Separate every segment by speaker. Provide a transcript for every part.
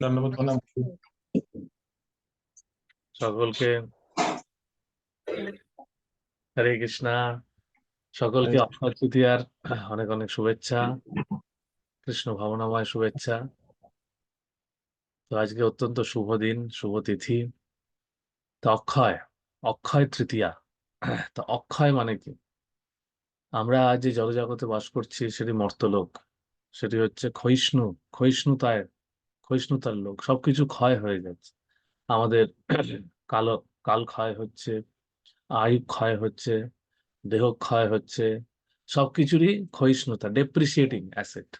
Speaker 1: ধন্যবাদ প্রণাম
Speaker 2: সকলকে হরে কৃষ্ণা। সকলকে অক্ষয় তৃতীয়ার অনেক অনেক শুভেচ্ছা। কৃষ্ণ ভাবনাময় শুভেচ্ছা। তো আজকে অত্যন্ত শুভ দিন শুভ তিথি। তো অক্ষয় অক্ষয় তৃতীয়া। তো অক্ষয় মানে কি? আমরা যে জড়জগতে বাস করছি সেটি মর্তলোক। সেটি হচ্ছে ক্ষয়িষ্ণু ক্ষয়িষ্ণুতায় ক্ষয়িষ্ণুতার লোক, সবকিছু ক্ষয় হয়ে যাচ্ছে। আমাদের কালো, কাল ক্ষয় হচ্ছে, আয়ু ক্ষয় হচ্ছে, দেহ ক্ষয় হচ্ছে, সবকিছুরই ক্ষয়িষ্ণুতা ডেপ্রিসিয়েটিং অ্যাসেট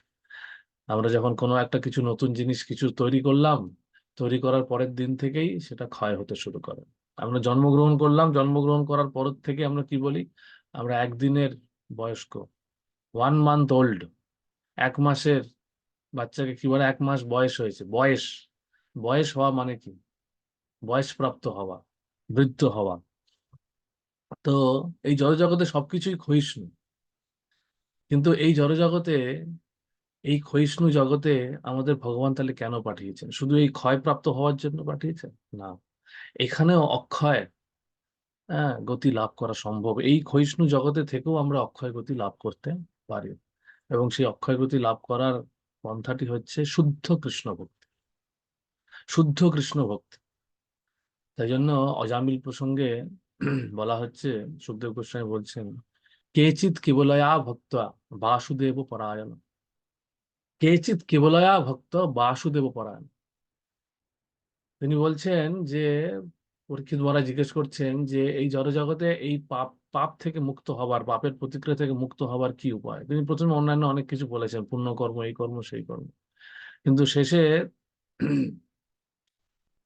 Speaker 2: আমরা যখন কোনো একটা কিছু নতুন জিনিস কিছু তৈরি করলাম, তৈরি করার পরের দিন থেকেই সেটা ক্ষয় হতে শুরু করে। আমরা জন্মগ্রহণ করলাম, জন্মগ্রহণ করার পর থেকে আমরা কি বলি? আমরা একদিনের বয়স্ক ওয়ান মান্থ ওল্ড এক মাসের বাচ্চাকে কি বলে? এক মাস বয়স হয়েছে। বয়স। বয়স হওয়া মানে কি? বয়সপ্রাপ্ত হওয়া, বৃদ্ধ হওয়া। তো এই জড়জগতে সবকিছুই ক্ষয়িষ্ণু। কিন্তু এই জড়জগতে, এই ক্ষয়িষ্ণু জগতে আমাদের ভগবান তাহলে কেন পাঠিয়েছেন? শুধু এই ক্ষয়প্রাপ্ত হওয়ার জন্য পাঠিয়েছেন? না। এখানেও অক্ষয় হ্যাঁ গতি লাভ করা সম্ভব। এই ক্ষয়িষ্ণু জগতে থেকেও আমরা অক্ষয় গতি লাভ করতে পারি। এবং সেই অক্ষয় গতি লাভ করার পন্থাটি হচ্ছে শুদ্ধ কৃষ্ণ ভক্তি। শুদ্ধ কৃষ্ণ ভক্তি। তাই জন্য অজামিল প্রসঙ্গে বলা হচ্ছে, সুখদেব গোস্বামী বলছেন কেচিত কেবলয়া ভক্ত বাসুদেব পরায়ণ। কেচিত কেবলয়া ভক্ত বাসুদেব পরায়ণ। তিনি বলছেন যে পরীক্ষিত মহারাজ জিজ্ঞেস করছেন যে, এই জড়জগতে এই পাপ পাপ থেকে মুক্ত হবার, পাপের প্রতিক্রিয়া থেকে মুক্ত হবার কি উপায়? তিনি প্রথমে অন্যান্য অনেক কিছু বলেছেন পুণ্য কর্ম এই কর্ম, সেই কর্ম। কিন্তু শেষে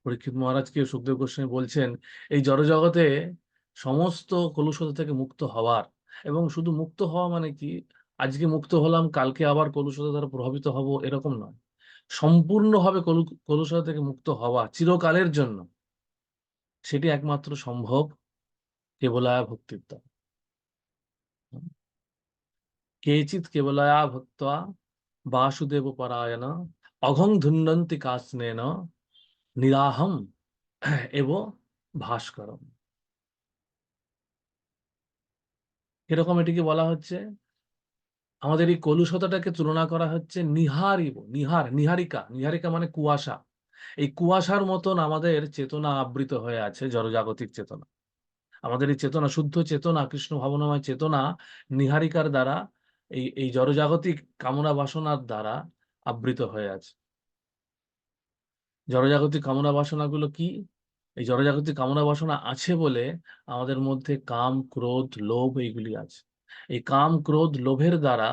Speaker 2: পরীক্ষিত মহারাজকে সুখদেব গোস্বামী বলছেন, এই জড়জগতে সমস্ত কলুষতা থেকে মুক্ত হওয়ার এবং শুধু মুক্ত হওয়া মানে কি? আজকে মুক্ত হলাম, কালকে আবার কলুষতা দ্বারা প্রভাবিত হব, এরকম নয়। সম্পূর্ণভাবে কলু কলুষতা থেকে মুক্ত হওয়া চিরকালের জন্য। সেটি একমাত্র সম্ভব কেবলায়া ভক্তির দ্বারা কেচিৎ কেবলায়া ভক্তা বাসুদেব পরায়ণ অঘং ধুন্নন্তি কাস্নেন নিরাহম এব ভাস্করম। এরকম এটিকে বলা হচ্ছে। আমাদের এই কলুষতাটাকে তুলনা করা হচ্ছে নিহারিব, নিহার, নিহারিকা নিহারিকা মানে কুয়াশা। এই কুয়াশার মতন আমাদের চেতনা আবৃত হয়ে আছে, জড়জাগতিক চেতনা। আমাদের এই চেতনা, শুদ্ধ চেতনা, কৃষ্ণ ভাবনাময় চেতনা নিহারিকার দ্বারা, এই এই জড়জাগতিক কামনা বাসনার দ্বারা আবৃত হয়ে আছে। জড়জাগতিক কামনা বাসনাগুলো কি? এই জড়জাগতিক কামনা বাসনা আছে বলে আমাদের মধ্যে কাম, ক্রোধ, লোভ এইগুলি আছে। এই কাম, ক্রোধ, লোভের দ্বারা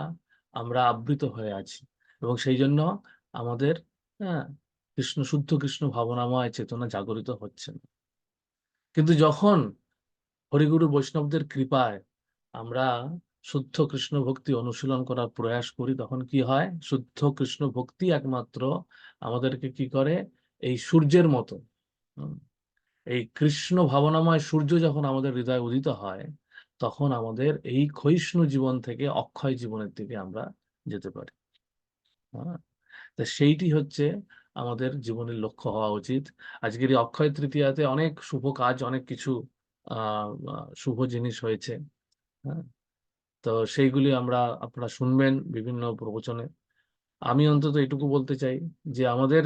Speaker 2: আমরা আবৃত হয়ে আছি এবং সেই জন্য আমাদের হ্যাঁ কৃষ্ণ শুদ্ধ কৃষ্ণ ভাবনাময় চেতনা জাগরিত হচ্ছে না। কিন্তু যখন হরিগুরু বৈষ্ণবদের কৃপায় আমরা শুদ্ধ কৃষ্ণ ভক্তি অনুশীলন করার প্রয়াস করি, তখন কি হয়? শুদ্ধ কৃষ্ণ ভক্তি একমাত্র আমাদেরকে কি করে? এই সূর্যের মতো এই কৃষ্ণ ভাবনাময় সূর্য যখন আমাদের হৃদয় উদিত হয়, তখন আমাদের এই ক্ষয়িষ্ণু জীবন থেকে অক্ষয় জীবনের দিকে আমরা যেতে পারি। হ্যাঁ সেইটি হচ্ছে আমাদের জীবনের লক্ষ্য হওয়া উচিত। আজকের এই অক্ষয় তৃতীয়াতে অনেক শুভ কাজ, অনেক কিছু শুভ জিনিস হয়েছে। হ্যাঁ? তো সেইগুলি আমরা, আপনারা শুনবেন বিভিন্ন প্রবচনে। আমি অন্তত এটুকু বলতে চাই যে আমাদের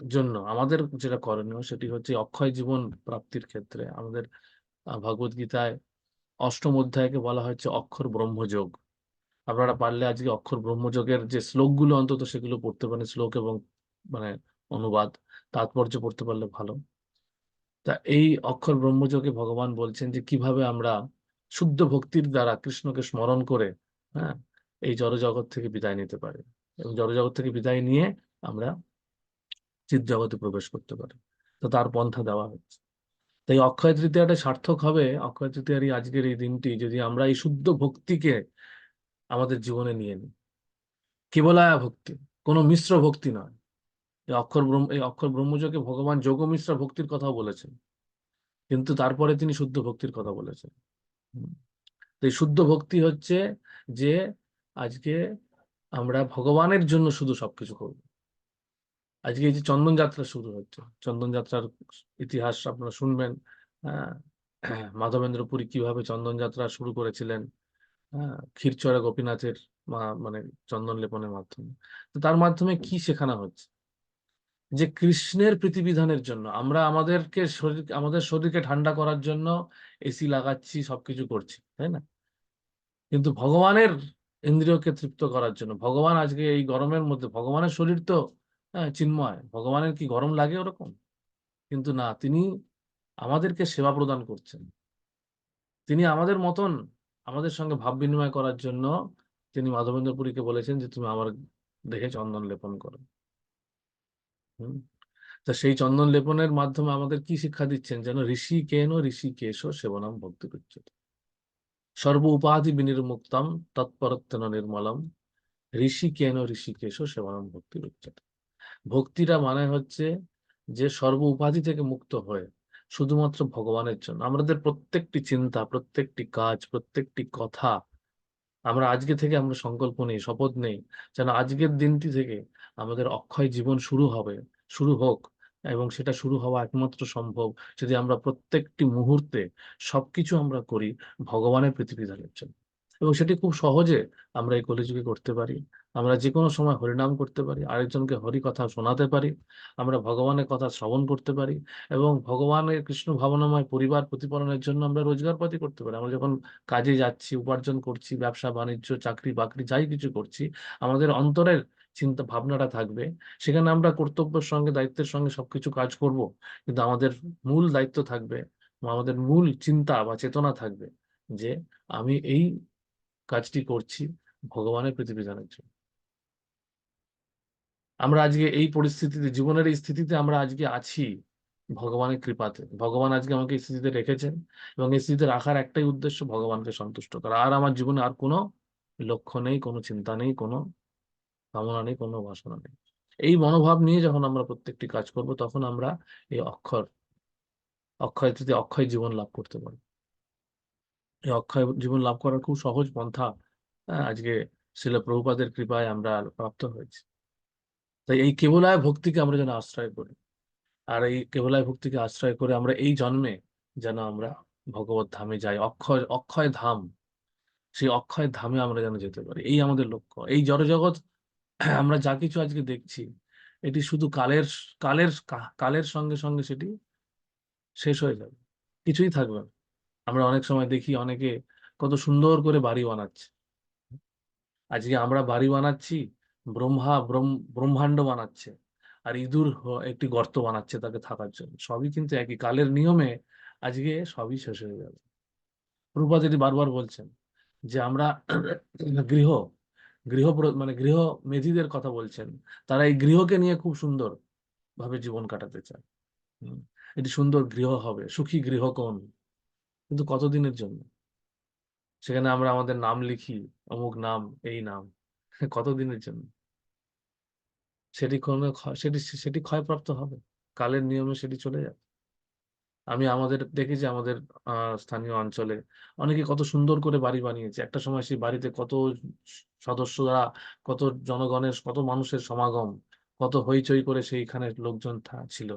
Speaker 2: জন্য, আমাদের যেটা করণীয় সেটি হচ্ছে অক্ষয় জীবন প্রাপ্তির ক্ষেত্রে আমাদের ভগবত গীতায় অষ্টম অধ্যায়কে বলা হচ্ছে অক্ষর ব্রহ্মযোগ। আপনারা পারলে আজকে অক্ষর ব্রহ্মযোগের যে শ্লোকগুলো অন্তত সেগুলো পড়তে পারেন, শ্লোক এবং মানে অনুবাদ, তাৎপর্য পড়তে পারলে ভালো। তা এই অক্ষর ব্রহ্মযোগে ভগবান বলছেন যে, কীভাবে আমরা শুদ্ধ ভক্তির দ্বারা কৃষ্ণকে স্মরণ করে হ্যাঁ এই জড়জগৎ থেকে বিদায় নিতে পারি এবং জড়জগৎ থেকে বিদায় নিয়ে আমরা চিৎ জগতে প্রবেশ করতে পারি। তো তার পন্থা দেওয়া হচ্ছে তাই অক্ষয় তৃতীয়াটা সার্থক হবে। অক্ষয় তৃতীয়ার এই আজকের এই দিনটি যদি আমরা এই শুদ্ধ ভক্তিকে আমাদের জীবনে নিয়ে নিই। কেবলায়া ভক্তি, কোনো মিশ্র ভক্তি নয়। অক্ষর ব্রহ্ম, এই অক্ষর ব্রহ্মযোগে ভগবান যোগ মিশ্র ভক্তির কথা বলেছেন। কিন্তু তারপরে তিনি শুদ্ধ ভক্তির কথা বলেছেন। এই শুদ্ধ ভক্তি হচ্ছে যে আজকে আমরা ভগবানের জন্য শুধু সবকিছু করব। আজকে এই যে চন্দন যাত্রা শুরু হচ্ছে, চন্দন যাত্রার ইতিহাস আপনারা শুনবেন। হ্যাঁ মাধবেন্দ্র পুরী কীভাবে চন্দন যাত্রা শুরু করেছিলেন। হ্যাঁ ক্ষীরচড়া গোপীনাথের মানে চন্দন লেপনের মাধ্যমে। তো তার মাধ্যমে কি শেখানো হচ্ছে? যে কৃষ্ণের প্রীতিবিধানের জন্য আমরা আমাদেরকে শরীর আমাদের শরীরকে ঠান্ডা করার জন্য এসি লাগাচ্ছি সবকিছু করছি তাই না? কিন্তু ভগবানের ইন্দ্রিয়কে তৃপ্ত করার জন্য ভগবান আজকে এই গরমের মধ্যে ভগবানের শরীর তো হ্যাঁ, চিন্ময় ভগবানের কি গরম লাগে ওরকম? কিন্তু না তিনি আমাদেরকে সেবা প্রদান করছেন। তিনি আমাদের মতন আমাদের সঙ্গে ভাব বিনিময় করার জন্য তিনি মাধবেন্দ্রপুরীকে বলেছেন যে তুমি আমার দেহে চন্দন লেপন করো। তা সেই চন্দন লেপনের মাধ্যমে আমাদের কি শিক্ষা দিচ্ছেন? যেন ঋষি কেন ঋষি কেশ সেবনাম ভক্তি উচ্যতে সর্ব উপাধি বিনির্মুক্তম তৎপরত্তন নির্মলম ঋষি কেন ঋষি কেশ সেবনম ভক্তি উচ্যতে ভক্তিটা মানে হচ্ছে যে সর্ব উপাধি থেকে মুক্ত হয়ে শুধুমাত্র ভগবানের জন্য। আমাদের প্রত্যেকটি চিন্তা, প্রত্যেকটি কাজ, প্রত্যেকটি কথা আমরা আজকে থেকে আমরা সংকল্প নেই, শপথ নেই। যেন আজকের দিনটি থেকে আমাদের অক্ষয় জীবন শুরু হবে, শুরু হোক এবং সেটা শুরু হওয়া একমাত্র সম্ভব যদি আমরা প্রত্যেকটি মুহূর্তে সবকিছু আমরা করি ভগবানের পৃথিবী ধারের জন্য। এবং সেটি খুব সহজে আমরা এই কলিযুগে করতে পারি। আমরা যে কোনো সময় হরিনাম করতে পারি, আরেকজনকে হরি কথা শোনাতে পারি, আমরা ভগবানের কথা শ্রবণ করতে পারি এবং ভগবানের কৃষ্ণ ভাবনাময় পরিবার প্রতিপালনের জন্য আমরা রোজগারপাতি করতে পারি। আমরা যখন কাজে যাচ্ছি, উপার্জন করছি, ব্যবসা, বাণিজ্য, চাকরি, বাকরি, যাই কিছু করছি, আমাদের অন্তরের চিন্তা ভাবনাটা থাকবে। সেখানে আমরা কর্তব্যের সঙ্গে, দায়িত্বের সঙ্গে সবকিছু কাজ করব। কিন্তু আমাদের মূল দায়িত্ব থাকবে আমাদের মূল চিন্তা বা চেতনা থাকবে যে আমি এই কাজটি করছি ভগবানের প্রতিবিধানের জন্য। আমরা আজকে এই পরিস্থিতিতে, জীবনের এই স্থিতিতে আমরা আজকে আছি ভগবানের কৃপাতে। ভগবান আজকে আমাকে এই স্থিতিতে রেখেছেন এবং এই স্থিতিতে রাখার একটাই উদ্দেশ্য ভগবানকে সন্তুষ্ট করা। আর আমার জীবনে আর কোনো লক্ষ্য নেই, কোনো চিন্তা নেই, কোনো কামনা নেই, কোনো বাসনা নেই। এই মনোভাব নিয়ে যখন আমরা প্রত্যেকটি কাজ করব, তখন আমরা এই অক্ষর, অক্ষয় যদি অক্ষয় জীবন লাভ করতে পারি এই অক্ষয় জীবন লাভ করার খুব সহজ পন্থা আজকে শিল প্রভুপাদের কৃপায় আমরা প্রাপ্ত হয়েছি। তাই এই কেবলায় ভক্তিকে আমরা যেন আশ্রয় করি, আর এই কেবলায় ভক্তিকে আশ্রয় করে আমরা এই জন্মে যেন আমরা ভগবত ধামে যাই, অক্ষয় অক্ষয় ধাম, সেই অক্ষয় ধামে আমরা যেন যেতে পারি। এই আমাদের লক্ষ্য। এই জড়জগৎ আমরা যা কিছু আজকে দেখছি, এটি শুধু কালের কালের কালের সঙ্গে সঙ্গে সেটি শেষ হয়ে যাবে। কিছুই থাকবে না। আমরা অনেক সময় দেখি অনেকে কত সুন্দর করে বাড়ি বানাচ্ছে। আজকে আমরা বাড়ি বানাচ্ছি, ব্রহ্মা, ব্রহ্ম, ব্রহ্মাণ্ড বানাচ্ছে আর ইঁদুর একটি গর্ত বানাচ্ছে তাকে থাকার জন্য। সবই কিন্তু একই। কালের নিয়মে আজকে সবই শেষ হয়ে যাবে। প্রভুপাদ যেটি বারবার বলছেন যে আমরা গৃহ গৃহ মানে গৃহ মেধিদের কথা বলছেন, তারা এই গৃহকে নিয়ে খুব সুন্দর ভাবে জীবন কাটাতে চায়। এটি সুন্দর গৃহ হবে, সুখী গৃহ কোন? কিন্তু কতদিনের জন্য? সেখানে আমরা আমাদের নাম লিখি, অমুক নাম, এই নাম, কতদিনের জন্য? সেটি কোনো সেটি সেটি ক্ষয়প্রাপ্ত হবে, কালের নিয়মে সেটি চলে যাবে। আমি আমাদের, দেখেছি আমাদের স্থানীয় অঞ্চলে অনেকে কত সুন্দর করে বাড়ি বানিয়েছে। একটা সময় সেই বাড়িতে কত সদস্যরা কত জনগণের, কত মানুষের সমাগম, কত হইচই করে সেইখানে লোকজন ছিল।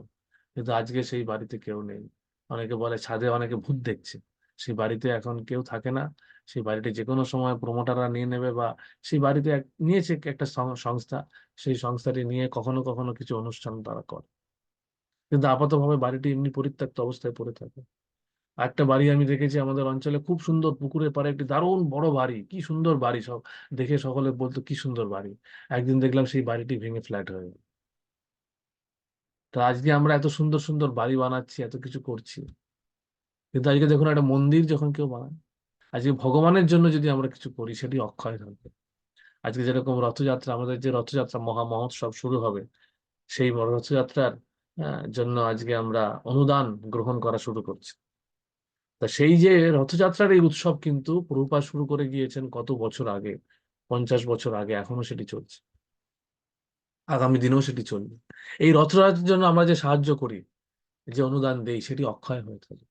Speaker 2: কিন্তু আজকে সেই বাড়িতে কেউ নেই। অনেকে বলে ছাদে অনেকে ভূত দেখছে। সেই বাড়িতে এখন কেউ থাকে না। সেই বাড়িটি যে কোনো সময় প্রমোটাররা নিয়ে নেবে বা সেই বাড়িতে নিয়েছে একটা সংস্থা। সেই সংস্থাটি নিয়ে কখনো কখনো কিছু অনুষ্ঠান তারা করে। কিন্তু আপাতভাবে বাড়িটি এমনি পরিত্যক্ত অবস্থায় পড়ে থাকে। একটা বাড়ি আমি দেখেছি, আমাদের অঞ্চলে খুব সুন্দর পুকুরের পাড়ে একটি দারুণ বড় বাড়ি। কি সুন্দর বাড়ি সব। দেখে সকলে বলতো, কি সুন্দর বাড়ি। একদিন দেখলাম সেই বাড়িটি ভেঙে ফ্ল্যাট হয়ে গেল। তো আজকে আমরা এত সুন্দর সুন্দর বাড়ি বানাচ্ছি, এত কিছু করছি। কিন্তু আজকে দেখুন, একটা মন্দির যখন কেউ বানায়, আজকে ভগবানের জন্য যদি আমরা কিছু করি, সেটি অক্ষয় থাকবে। আজকে যেরকম রথযাত্রা, আমাদের যে রথযাত্রা, মহা মহোৎসব শুরু হবে, সেই রথযাত্রার জন্য আজকে আমরা অনুদান গ্রহণ করা শুরু করছি। তা সেই যে রথযাত্রার এই উৎসব কিন্তু প্রভুপাদ শুরু করে গিয়েছেন কত বছর আগে? পঞ্চাশ বছর আগে এখনও সেটি চলছে। আগামী দিনেও সেটি চলবে। এই রথযাত্রার জন্য আমরা যে সাহায্য করি, যে অনুদান দেই, সেটি অক্ষয় হয়ে থাকে।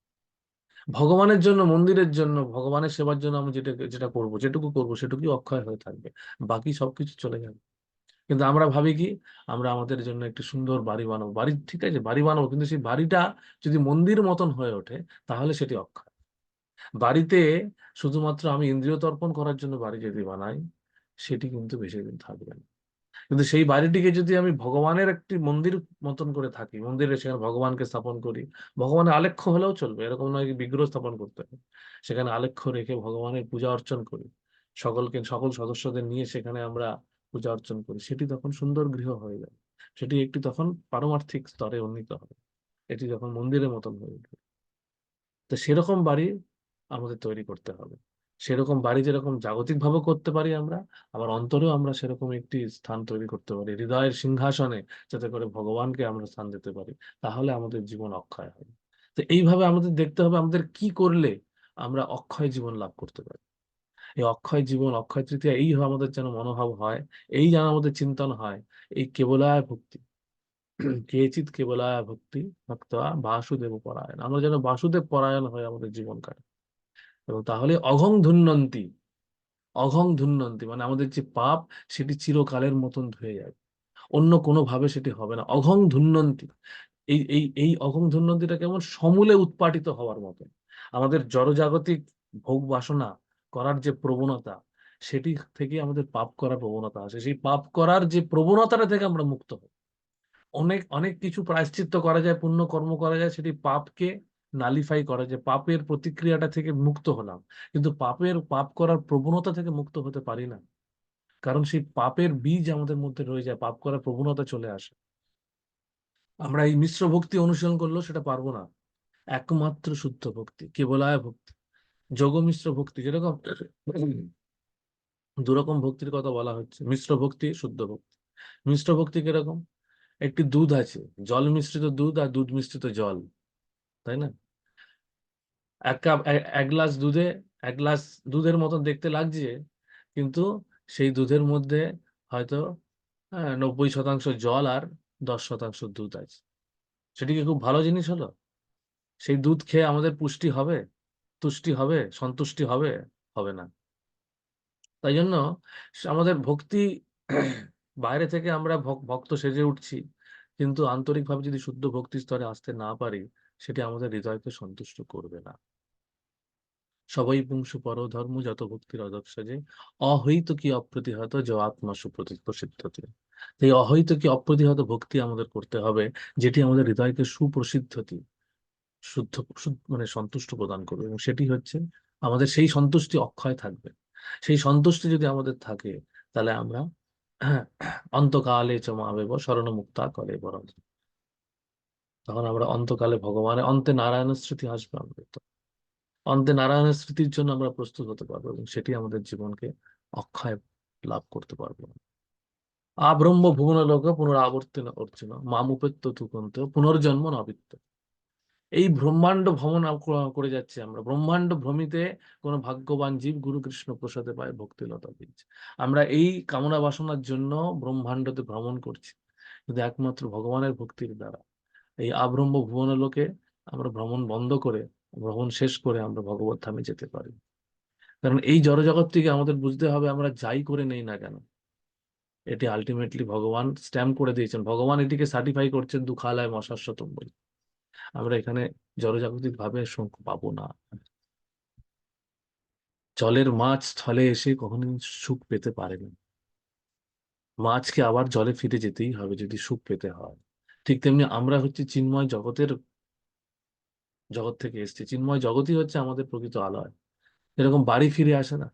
Speaker 2: ভগবানের জন্য, মন্দিরের জন্য, ভগবানের সেবার জন্য আমরা যেটা যেটা করব, যেটুকু করব, সেটুকুই অক্ষয় হয়ে থাকবে। বাকি সবকিছু চলে যাবে। কিন্তু আমরা ভাবি কি? আমরা আমাদের জন্য একটি সুন্দর বাড়ি বানাবো। বাড়ি ঠিক আছে, বাড়ি বানাবো, কিন্তু সেই বাড়িটা যদি মন্দির মতন হয়ে ওঠে, তাহলে সেটি অক্ষয়। বাড়িতে শুধুমাত্র আমি ইন্দ্রিয় তর্পণ করার জন্য বাড়ি যদি বানাই, সেটি কিন্তু বেশি দিন থাকবে না। কিন্তু সেই বাড়িটিকে যদি আমি ভগবানের একটি মন্দির মতন করে থাকি, মন্দিরে সেখানে ভগবানকে স্থাপন করি, ভগবানের আলেখ্য হলেও চলবে, এরকম নয় বিগ্রহ স্থাপন করতে হবে। সেখানে আলেখ্য রেখে ভগবানের পূজা অর্চন করি। সকলকে, সকল সদস্যদের নিয়ে সেখানে আমরা পূজা অর্চন করি, সেটি তখন সুন্দর গৃহ হয়ে যাবে সেটি একটি তখন পারমার্থিক স্তরে উন্নীত হবে এটি তখন মন্দিরের মতন হয়ে উঠবে। তো সেরকম বাড়ি আমাদের তৈরি করতে হবে। সেরকম বাড়ি যেরকম জাগতিক ভাবে করতে পারি আমরা, আবার অন্তরেও আমরা সেরকম একটি স্থান তৈরি করতে পারি। হৃদয়ের সিংহাসনে যাতে করে ভগবানকে আমরা স্থান দিতে পারি, তাহলে আমাদের জীবন অক্ষয় হবে তো এইভাবে আমাদের দেখতে হবে আমাদের কি করলে আমরা অক্ষয় জীবন লাভ করতে পারি। এই অক্ষয় জীবন, অক্ষয় তৃতীয়া এই আমাদের যেন মনোভাব হয়, এই যেন আমাদের চিন্তন হয়, এই কেবলায় ভক্তি। কেচিত কেবলায় ভক্তি ভক্ত বাসুদেব পরায়ণ। আমরা যেন বাসুদেব পরায়ণ হয়ে আমাদের জীবন কাটে এবং তাহলে অঘং ধুন্নন্তি অঘং ধুন্নন্তি মানে আমাদের যে পাপ, সেটি চিরকালের মতন ধুয়ে যাবে। অন্য কোনো ভাবে সেটি হবে না। অঘং ধুন্নন্তি, এই এই এই অঘং ধুন্নন্তিটা কেমন? সমূলে উৎপাটিত হওয়ার মতন। আমাদের জড়জাগতিক ভোগ বাসনা করার যে প্রবণতা, সেটি থেকে আমাদের পাপ করার প্রবণতা আসে। সেই পাপ করার যে প্রবণতাটা থেকে আমরা মুক্ত হই। অনেক অনেক কিছু প্রায়শ্চিত্ত করা যায়, পুণ্য কর্ম করা যায়, সেটি পাপকে নালিফাই করা যায় পাপের প্রতিক্রিয়াটা থেকে মুক্ত হলাম। কিন্তু পাপের, পাপ করার প্রবণতা থেকে মুক্ত হতে পারি না। কারণ সেই পাপের বীজ আমাদের মধ্যে রয়ে যায়, পাপ করার প্রবণতা চলে আসে। আমরা এই মিশ্র ভক্তি অনুশীলন করলেও সেটা পারব না। একমাত্র শুদ্ধ ভক্তি, কেবলায় ভক্তি। যোগ মিশ্র ভক্তি যেরকম দুরকম ভক্তির কথা বলা হচ্ছে মিশ্র ভক্তি শুদ্ধ ভক্তি। মিশ্র ভক্তি কীরকম? একটি দুধ আছে জল মিশ্রিত দুধ আর দুধ মিশ্রিত জল তাই না? এক কাপ এক গ্লাস দুধে এক গ্লাস দুধের মতন দেখতে লাগছে কিন্তু সেই দুধের মধ্যে হয়তো হ্যাঁ, নব্বই শতাংশ জল আর দশ শতাংশ দুধ আছে। সেটি কি খুব ভালো জিনিস হলো? সেই দুধ খেয়ে আমাদের পুষ্টি হবে? তুষ্টি হবে, সন্তুষ্টি হবে হবে না। তাই জন্য আমাদের ভক্তি বাইরে থেকে আমরা ভক্ত সেজে উঠছি। কিন্তু আন্তরিকভাবে যদি শুদ্ধ ভক্তি স্তরে আসতে না পারি, সেটি আমাদের হৃদয়কে সন্তুষ্ট করবে না। সবই পুংসু পর ধর্ম যত ভক্তির অদক্ষ যে অহৈত কি অপ্রতিহত যে আত্মা সুপ্রতিত সিদ্ধতে। এই অহৈত কি অপ্রতিহত ভক্তি আমাদের করতে হবে, যেটি আমাদের হৃদয়কে সুপ্রসিদ্ধতি শুদ্ধ মানে সন্তুষ্ট প্রদান করবে। এবং সেটি হচ্ছে আমাদের সেই সন্তুষ্টি অক্ষয় থাকবে। সেই সন্তুষ্টি যদি আমাদের থাকে, তাহলে আমরা অন্তকালে চমাবেব স্মরণমুক্তা করে বরং। তখন আমরা অন্তকালে ভগবানের, অন্তে নারায়ণের স্মৃতি আসবে আমাদের। তো অন্তে নারায়ণের স্মৃতির জন্য আমরা প্রস্তুত হতে পারব এবং সেটি আমাদের জীবনকে অক্ষয় লাভ করতে পারব। আব্রহ্ম ভুবন লোক পুনরাবর্তন অর্চন মামুপেত্য তুকন্ত পুনর্জন্ম নবিত্ত। এই ব্রহ্মাণ্ড ভ্রমণ করে যাচ্ছি আমরা। ব্রহ্মাণ্ড ভ্রমিতে কোনো ভাগ্যবান জীব গুরু কৃষ্ণ প্রসাদে পায় ভক্তিলতা বীজ আমরা এই কামনা বাসনার জন্য ব্রহ্মাণ্ডতে ভ্রমণ করছি। কিন্তু একমাত্র ভগবানের ভক্তির দ্বারা। এই আব্রহ্ম ভুবন লোকে আমরা ভ্রমণ বন্ধ করে, ভ্রমণ শেষ করে আমরা ভগবত ধামে যেতে পারি। কারণ এই জড়জগৎ থেকে আমাদের বুঝতে হবে আমরা যাই করে নেই না কেন। এটি আলটিমেটলি ভগবান স্ট্যাম্প করে দিয়েছেন। ভগবান এটিকে সার্টিফাই করছেন দুঃখালয় মশাশ্বতম বলে। আমরা এখানে জড়জাগতিক ভাবে শঙ্খ পাবো না। জলের মাছ স্থলে এসে কখনো সুখ পেতে পারে না। মাছকে আবার জলে ফিরে যেতেই হবে যদি সুখ পেতে হয়। ঠিক তেমনি আমরা হচ্ছে চিন্ময় জগতের, জগৎ থেকে এসছি। চিন্ময় জগতই হচ্ছে আমাদের প্রকৃত আলয়। এরকম বাড়ি ফিরে আসে না।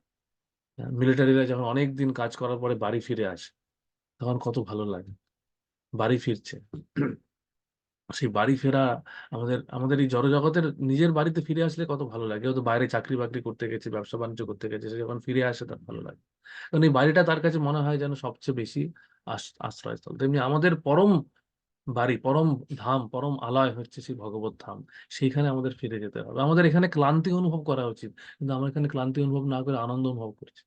Speaker 2: মিলিটারিরা যখন অনেক দিন কাজ করার পরে বাড়ি ফিরে আসে, তখন কত ভালো লাগে। বাড়ি ফিরছে। সেই বাড়ি ফেরা, আমাদের আমাদের এই জড়জগতের নিজের বাড়িতে ফিরে আসলে কত ভালো লাগে। হয়তো বাইরে চাকরি বাকরি করতে গেছে, ব্যবসা বাণিজ্য করতে গেছে, সে যখন ফিরে আসে তার ভালো লাগে। কারণ এই বাড়িটা তার কাছে মনে হয় যেন সবচেয়ে বেশি আশ্রয়স্থল। তেমনি আমাদের পরম বাড়ি, পরম ধাম, পরম আলয় হচ্ছে সেই ভগবত ধাম। সেইখানে আমাদের ফিরে যেতে হবে। আমাদের এখানে ক্লান্তি অনুভব করা উচিত, কিন্তু আমরা এখানে ক্লান্তি অনুভব না করে আনন্দ অনুভব করছি।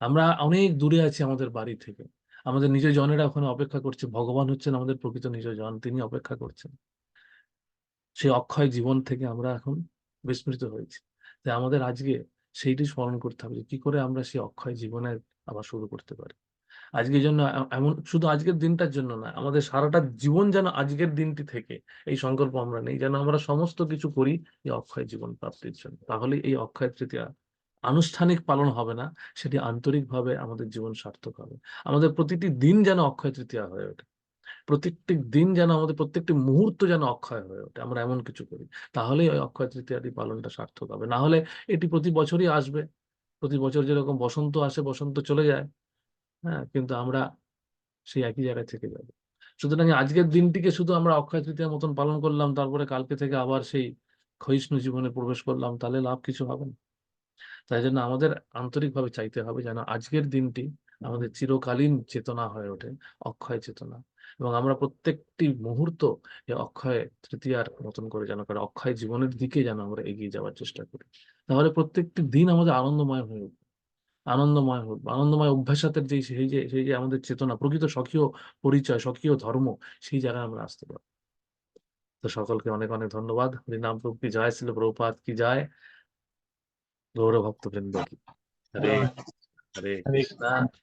Speaker 2: আমরা অনেক দূরে আছি আমাদের বাড়ি থেকে। আমাদের নিজ জনেরা ওখানে অপেক্ষা করছে। ভগবান হচ্ছেন আমাদের প্রকৃত নিজ জন, তিনি অপেক্ষা করছেন। সেই অক্ষয় জীবন থেকে আমরা এখন বিস্মৃত হয়েছি। তাই আমাদের আজকে সেইটি স্মরণ করতে হবে যে কি করে আমরা সেই অক্ষয় জীবনের আবার শুরু করতে পারি। আজকের জন্য এমন শুধু আজকের দিনটার জন্য না, আমাদের সারাটা জীবন যেন আজকের দিনটি থেকে এই সংকল্প আমরা নেই, যেন আমরা সমস্ত কিছু করি এই অক্ষয় জীবন প্রাপ্তির জন্য। তাহলে এই অক্ষয় তৃতীয়া আনুষ্ঠানিক পালন হবে না, সেটি আন্তরিকভাবে আমাদের জীবন সার্থক হবে। আমাদের প্রতিটি দিন যেন অক্ষয় তৃতীয়া হয়ে ওঠে। প্রত্যেকটি দিন যেন আমাদের প্রত্যেকটি মুহূর্ত যেন অক্ষয় হয়ে ওঠে, আমরা এমন কিছু করি, তাহলেই ওই অক্ষয় তৃতীয়াটি পালনটা সার্থক হবে। না হলে এটি প্রতি বছরই আসবে। প্রতি বছর যেরকম বসন্ত আসে, বসন্ত চলে যায় হ্যাঁ কিন্তু আমরা সেই একই জায়গায় থেকে যাব। সুতরাং আজকের দিনটিকে শুধু আমরা অক্ষয় তৃতীয়ার মতন পালন করলাম, তারপরে কালকে থেকে আবার সেই ক্ষয়িষ্ণু জীবনে প্রবেশ করলাম, তাহলে লাভ কিছু হবে না। তাই জন্য আমাদের আন্তরিকভাবে চাইতে হবে যেন আজকের দিনটি আমাদের চিরকালীন চেতনা হয়ে ওঠে, অক্ষয় চেতনা। এবং আমরা প্রত্যেকটি মুহূর্ত অক্ষয় তৃতীয়ার মতন করে যেন করে অক্ষয় জীবনের দিকে যেন আমরা এগিয়ে যাওয়ার চেষ্টা করি। তাহলে প্রত্যেকটি দিন আমাদের আনন্দময় হয়ে উঠবে। আনন্দময় হোক, আনন্দময় অভ্যাসাতের যে সেই যে সেই যে আমাদের চেতনা, প্রকৃত স্বকীয় পরিচয়, স্বকীয় ধর্ম, সেই জায়গায় আমরা আসতে পারব। তো সকলকে অনেক অনেক ধন্যবাদ। হরিনাম প্রভু, কি জয় ছিল প্রভুপাত কি যায় গৌরভক্ত বৃন্দ। কি হরে হরে
Speaker 1: হরে
Speaker 2: কৃষ্ণ।